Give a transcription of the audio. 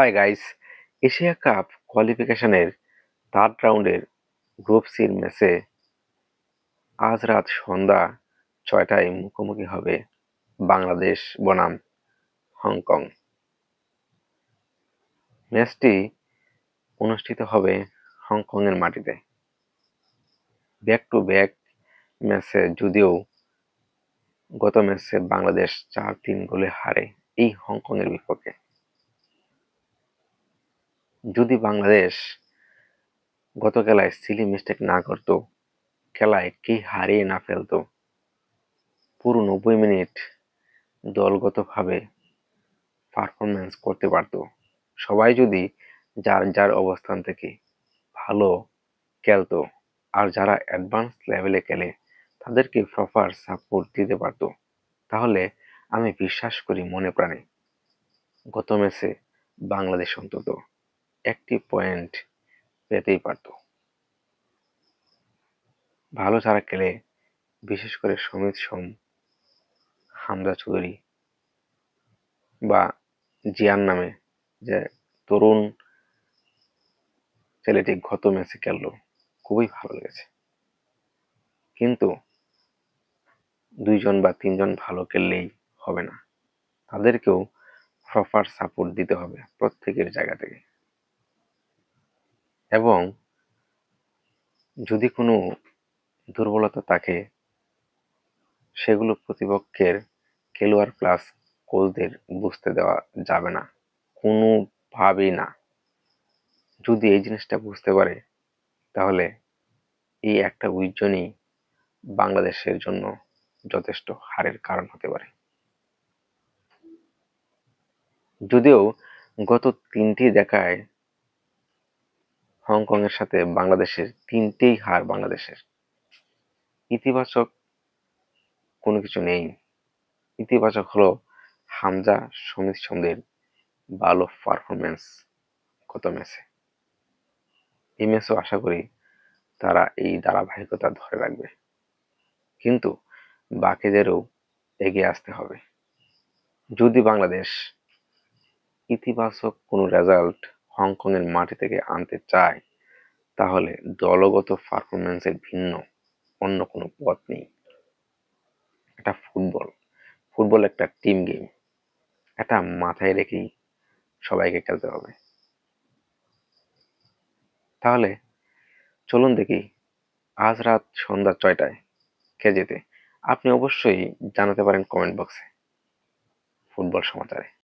High guys Asia cup কোয়ালিফিকেশনের third রাউন্ডের group সির ম্যাচে আজ রাত সন্ধ্যা ছয়টায় মুখোমুখি হবে বাংলাদেশ বনাম হংকং। ম্যাচটি অনুষ্ঠিত হবে হংকংয়ের মাটিতে। ব্যাক টু ব্যাক ম্যাচে যদিও গত ম্যাচে বাংলাদেশ চার তিন গোলে হারে, এই হংকংয়ের বিপক্ষে। যদি বাংলাদেশ গত খেলায় সিলি মিস্টেক না করত, খেলায় কে হারিয়ে না ফেলতো, পুরো নব্বই মিনিট দলগতভাবে পারফরমেন্স করতে পারত। সবাই যদি যার যার অবস্থান থেকে ভালো খেলতো আর যারা অ্যাডভান্স লেভেলে খেলে, তাদেরকে প্রপার সাপোর্ট দিতে পারতো, তাহলে আমি বিশ্বাস করি মনে প্রাণে গত ম্যাচে বাংলাদেশ অন্তত। একটি পয়েন্ট পেতেই পারত। ভালো যারা খেলে বিশেষ করে সমিত সোম, হামজা চৌধুরী বা জিয়ান নামে যে তরুণ ছেলেটি গত ম্যাচে খেললো, খুবই ভালো লেগেছে। কিন্তু দুইজন বা তিনজন ভালো খেললেই হবে না। তাদেরকেও প্রপার সাপোর্ট দিতে হবে প্রত্যেকের জায়গা থেকে। এবং যদি কোনো দুর্বলতা থাকে, সেগুলো প্রতিপক্ষের খেলোয়াড় প্লাস কোচদের বুঝতে দেওয়া যাবে না। কোনোভাবেই না। যদি এই জিনিসটা বুঝতে পারে, তাহলে এই একটা উইজনই বাংলাদেশের জন্য যথেষ্ট হারের কারণ হতে পারে। যদিও গত তিনটি দেখায় হংকংয়ের সাথে বাংলাদেশের তিনটেই হার বাংলাদেশের। ইতিবাচক কোনো কিছু নেই। ইতিবাচক হলো হামজা, সমিত সন্দের ভালো পারফরমেন্স গত ম্যাচে এই ম্যাচও আশা করি তারা এই ধারাবাহিকতা ধরে রাখবে। কিন্তু বাকিদেরও এগিয়ে আসতে হবে। যদি বাংলাদেশ ইতিবাচক কোনো রেজাল্ট হংকংয়ের মাটি থেকে আনতে চায়, তাহলে দলগত পারফরমেন্সের ভিন্ন, অন্য কোনো পথ নেই। এটা ফুটবল। ফুটবল একটা টিম গেম। এটা মাথায় রেখেই সবাইকে খেলতে হবে। তাহলে চলুন দেখি, আজ রাত সন্ধ্যা ছয়টায় কে যেতে। আপনি অবশ্যই জানাতে পারেন কমেন্ট বক্সে। ফুটবল সমাচারে।